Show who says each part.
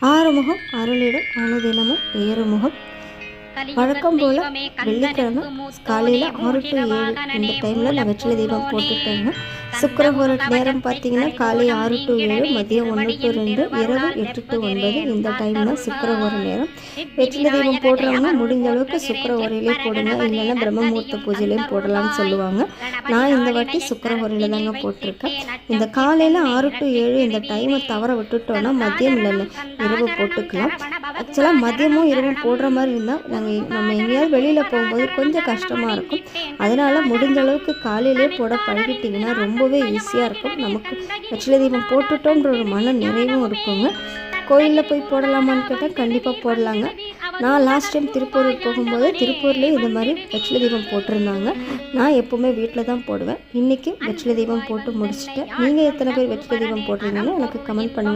Speaker 1: ஆறுமுகம் அருளிடும் அனுதினமும் ஏறுமுகம். வழக்கம் போல் வெள்ளிக்கிழமை காலையில் ஆறு டு ஏழு இந்த டைமில் நான் வெற்றிலை தீபம் போட்டுட்டேங்க சுக்கரஹோர நேரம் பார்த்தீங்கன்னா காலை ஆறு டு ஏழு மதியம் ஒன்று டு ரெண்டு இரவு எட்டு டு ஒன்பது. இந்த டைம் தான் சுக்கரஹோர நேரம். வெற்றிலை தீபம் போடுறவங்க முடிஞ்ச அளவுக்கு சுக்கரஹோரையிலே போடுங்க. இல்லைன்னா பிரம்மமுகூர்த்த பூஜையிலையும் போடலாம்னு சொல்லுவாங்க. நான் இந்த வாட்டி சுக்கரஹோரையில் தாங்க போட்டிருக்கேன். இந்த காலையில் ஆறு டு ஏழு இந்த டைமை தவற விட்டுட்டோன்னா மதியம் இல்லை இரவு போட்டுக்கலாம். ஆக்சுவலாக மதியமும் இரவும் போடுற மாதிரி இருந்தால் நாங்கள் நம்ம எங்கேயாவது வெளியில் போகும்போது கொஞ்சம் கஷ்டமாக இருக்கும். அதனால் முடிஞ்ச அளவுக்கு காலையிலே போட பழகிட்டிங்கன்னா ரொம்பவே ஈஸியாக இருக்கும். நமக்கு வெற்றிலை தீபம் போட்டுட்டோன்ற ஒரு மன நிறைவும் இருக்குங்க. கோயிலில் போய் போடலாமான்னு கேட்டால் கண்டிப்பாக போடலாங்க. நான் லாஸ்ட் டைம் திருப்பூருக்கு போகும்போது திருப்பூர்லேயும் இந்த மாதிரி வெற்றில தீபம் போட்டிருந்தாங்க. நான் எப்போவுமே வீட்டில் தான் போடுவேன். இன்றைக்கி வெற்றிலை தீபம் போட்டு முடிச்சுட்டேன். நீங்கள் எத்தனை பேர் வெற்றில தீபம் போட்டிருந்தீங்கன்னா எனக்கு கமெண்ட் பண்ணுங்கள்